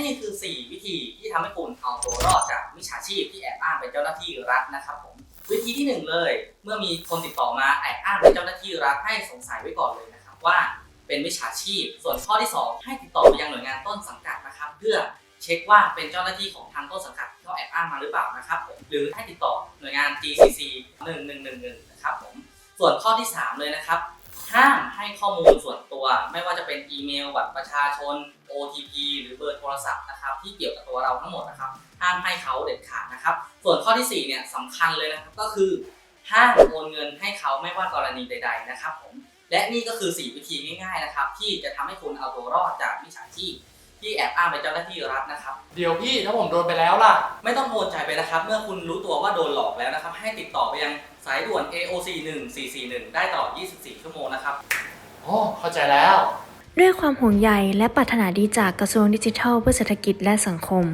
นี่คือ 4 วิธีที่ทำให้คุณเอาตัวรอดจากมิจฉาชีพที่แอบอ้างเป็นเจ้าหน้าที่รัฐนะครับผมวิธีที่หนึ่งเลย เมื่อมีคนติดต่อมาแอบอ้างเป็นเจ้าหน้าที่รัฐให้สงสัยไว้ก่อนเลยนะครับว่าเป็นมิจฉาชีพ ส่วนข้อที่ 2 ให้ติดต่อไปยังหน่วยงานต้นสังกัดนะครับ เพื่อเช็คว่าเป็นเจ้าหน้าที่ของทางต้นสังกัดที่เขาแอบอ้างมาหรือเปล่านะครับผมหรือให้ติดต่อหน่วยงาน GCC 1111นะครับผมส่วนข้อที่ 3 เลยนะครับ ห้ามให้ข้อมูลส่วนตัว ไม่ว่าจะเป็นอีเมลบัตรประชาชน OTP หรือเบอร์โทรศัพท์นะครับที่เกี่ยวกับตัวเราทั้งหมดนะครับห้ามให้เขาเด็ดขาดนะครับ ส่วนข้อที่4เนี่ยสำคัญเลยนะครับก็คือห้ามโอนเงินให้เขาไม่ว่ากรณีใด ๆ นะครับผมและนี่ก็คือ 4 วิธีง่ายๆนะครับที่จะทำให้คุณเอาตัวรอดจากมิจฉาชีพที่แอบอ้างเป็นเจ้าหน้าที่รัฐนะครับ เดี๋ยวพี่ถ้าผมโดนไปแล้วล่ะ ไม่ต้องโอนใจไปนะครับ เมื่อคุณรู้ตัวว่าโดนหลอกแล้วนะครับ ให้ติดต่อไปยังสายด่วน AOC 1441 ได้ตลอด 24 ชั่วโมง โอ้เข้าใจแล้ว ด้วยความห่วงใยและปรารถนาดีจากกระทรวงดิจิทัล เพื่อเศรษฐกิจและสังคม